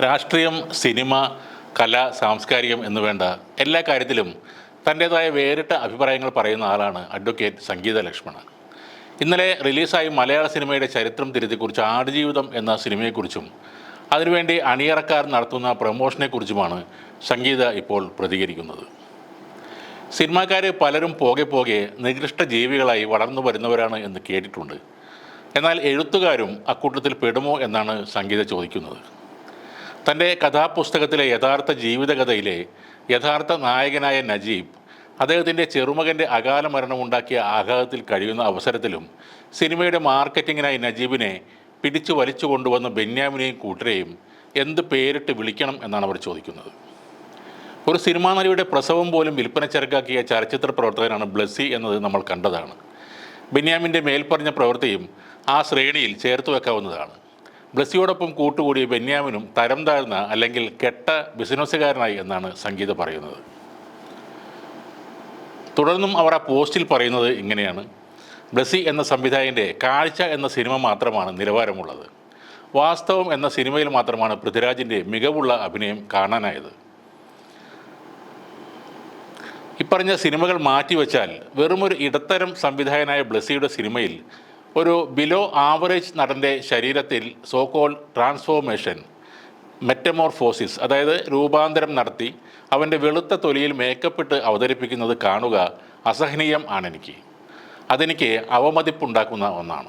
രാഷ്ട്രീയം സിനിമ കല സാംസ്കാരികം എന്ന് വേണ്ട എല്ലാ കാര്യത്തിലും തന്റേതായ വേറിട്ട അഭിപ്രായങ്ങൾ പറയുന്ന ആളാണ് അഡ്വക്കേറ്റ് സംഗീത ലക്ഷ്മണ. ഇന്നലെ റിലീസായി മലയാള സിനിമയുടെ ചരിത്രം തിരുത്തിക്കുറിച്ച് ആടുജീവിതം എന്ന സിനിമയെക്കുറിച്ചും അതിനുവേണ്ടി അണിയറക്കാർ നടത്തുന്ന പ്രമോഷനെക്കുറിച്ചുമാണ് സംഗീത ഇപ്പോൾ പ്രതികരിക്കുന്നത്. സിനിമാക്കാർ പലരും പോകെ പോകെ നികൃഷ്ട ജീവികളായി വളർന്നു വരുന്നവരാണ് എന്ന് കേട്ടിട്ടുണ്ട്. എന്നാൽ എഴുത്തുകാരും അക്കൂട്ടത്തിൽ പെടുമോ എന്നാണ് സംഗീത ചോദിക്കുന്നത്. തന്റെ കഥാപുസ്തകത്തിലെ യഥാർത്ഥ ജീവിതകഥയിലെ യഥാർത്ഥ നായകനായ നജീബ് അദ്ദേഹത്തിന്റെ ചെറുമകന്റെ അകാല മരണമുണ്ടാക്കിയ ആഘാതത്തിൽ കഴിയുന്ന അവസരത്തിലും സിനിമയുടെ മാർക്കറ്റിങ്ങിനായി നജീബിനെ പിടിച്ചു വലിച്ചു കൊണ്ടുവന്ന ബെന്യാമിനെയും കൂട്ടരെയും എന്ത് പേരിട്ട് വിളിക്കണം എന്നാണ് അവർ ചോദിക്കുന്നത്. ഒരു സിനിമാ നടിയുടെ പ്രസവം പോലും വിൽപ്പന ചരക്കാക്കിയ ചലച്ചിത്ര പ്രവർത്തകനാണ് ബ്ലസ്സി എന്നത് നമ്മൾ കണ്ടതാണ്. ബെന്യാമിന്റെ മേൽപ്പറഞ്ഞ പ്രവൃത്തിയും ആ ശ്രേണിയിൽ ചേർത്ത് വെക്കാവുന്നതാണ്. ബ്ലസ്സിയോടൊപ്പം കൂട്ടുകൂടിയ ബെന്യാമിനും തരം താഴ്ന്ന അല്ലെങ്കിൽ കെട്ട ബിസിനസ്സുകാരനായി എന്നാണ് സംഗീത പറയുന്നത്. തുടർന്നും അവർ ആ പോസ്റ്റിൽ പറയുന്നത് ഇങ്ങനെയാണ്. ബ്ലസ്സി എന്ന സംവിധായകന്റെ കാഴ്ച എന്ന സിനിമ മാത്രമാണ് നിലവാരമുള്ളത്. വാസ്തവം എന്ന സിനിമയിൽ മാത്രമാണ് പൃഥ്വിരാജിന്റെ മികവുള്ള അഭിനയം കാണാനായത്. ഇപ്പറഞ്ഞ സിനിമകൾ മാറ്റിവെച്ചാൽ വെറുമൊരു ഇടത്തരം സംവിധായകനായ ബ്ലസ്സിയുടെ സിനിമയിൽ ഒരു ബിലോ ആവറേജ് നടന്റെ ശരീരത്തിൽ സോകോൾ ട്രാൻസ്ഫോർമേഷൻ മെറ്റമോർഫോസിസ് അതായത് രൂപാന്തരം നടത്തി അവന്റെ വെളുത്ത തൊലിയിൽ മേക്കപ്പിട്ട് അവതരിപ്പിക്കുന്നത് കാണുക അസഹനീയം ആണെനിക്ക്. അതെനിക്ക് അവമതിപ്പുണ്ടാക്കുന്ന ഒന്നാണ്.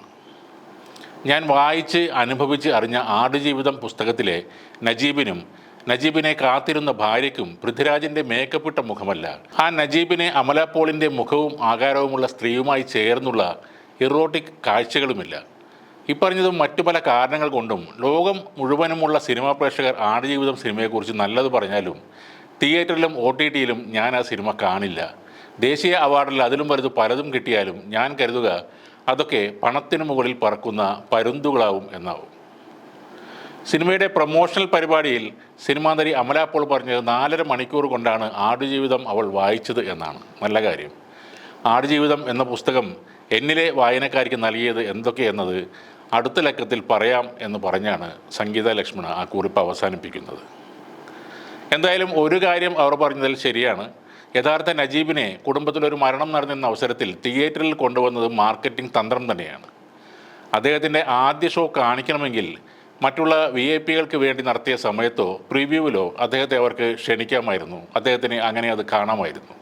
ഞാൻ വായിച്ച് അനുഭവിച്ച് അറിഞ്ഞ ആടുജീവിതം പുസ്തകത്തിലെ നജീബിനും നജീബിനെ കാത്തിരുന്ന ഭാര്യയ്ക്കും പൃഥ്വിരാജിന്റെ മേക്കപ്പിട്ട മുഖമല്ല. ആ നജീബിനെ അമല പോളിന്റെ മുഖവും ആകാരവുമുള്ള സ്ത്രീയുമായി ചേർന്നുള്ള ഇറോട്ടിക് കാഴ്ചകളുമില്ല. ഇപ്പറഞ്ഞതും മറ്റു പല കാരണങ്ങൾ കൊണ്ടും ലോകം മുഴുവനുമുള്ള സിനിമാ പ്രേക്ഷകർ ആടുജീവിതം സിനിമയെക്കുറിച്ച് നല്ലത് പറഞ്ഞാലും തിയേറ്ററിലും ഒ ടി ടിയിലും ഞാൻ ആ സിനിമ കാണില്ല. ദേശീയ അവാർഡിൽ അതിലും വലുത് പലതും കിട്ടിയാലും ഞാൻ കരുതുക അതൊക്കെ പണത്തിനു മുകളിൽ പറക്കുന്ന പരുന്തുകളാവും എന്നാവും. സിനിമയുടെ പ്രൊമോഷണൽ പരിപാടിയിൽ സിനിമാന്തരി നടി അമല പോൾ പറഞ്ഞത് നാലര മണിക്കൂർ കൊണ്ടാണ് ആടുജീവിതം അവൾ വായിച്ചത് എന്നാണ്. നല്ല കാര്യം. ആടുജീവിതം എന്ന പുസ്തകം എന്നിലെ വായനക്കാർക്ക് നൽകിയത് എന്തൊക്കെയെന്നത് അടുത്ത ലക്കത്തിൽ പറയാം എന്ന് പറഞ്ഞാണ് സംഗീത ലക്ഷ്മണ ആ കുറിപ്പ് അവസാനിപ്പിക്കുന്നത്. എന്തായാലും ഒരു കാര്യം അവർ പറഞ്ഞതിൽ ശരിയാണ്. യഥാർത്ഥ നജീബിനെ കുടുംബത്തിലൊരു മരണം നടന്നിരുന്ന അവസരത്തിൽ തിയേറ്ററിൽ കൊണ്ടുവന്നത് മാർക്കറ്റിംഗ് തന്ത്രം തന്നെയാണ്. അദ്ദേഹത്തിന്റെ ആദ്യ ഷോ കാണിക്കണമെങ്കിൽ മറ്റുള്ള വി ഐ പികൾക്ക് വേണ്ടി നടത്തിയ സമയത്തോ പ്രിവ്യൂവിലോ അദ്ദേഹത്തെ അവർക്ക് ക്ഷണിക്കാമായിരുന്നു. അദ്ദേഹത്തിന് അങ്ങനെ അത് കാണാമായിരുന്നു.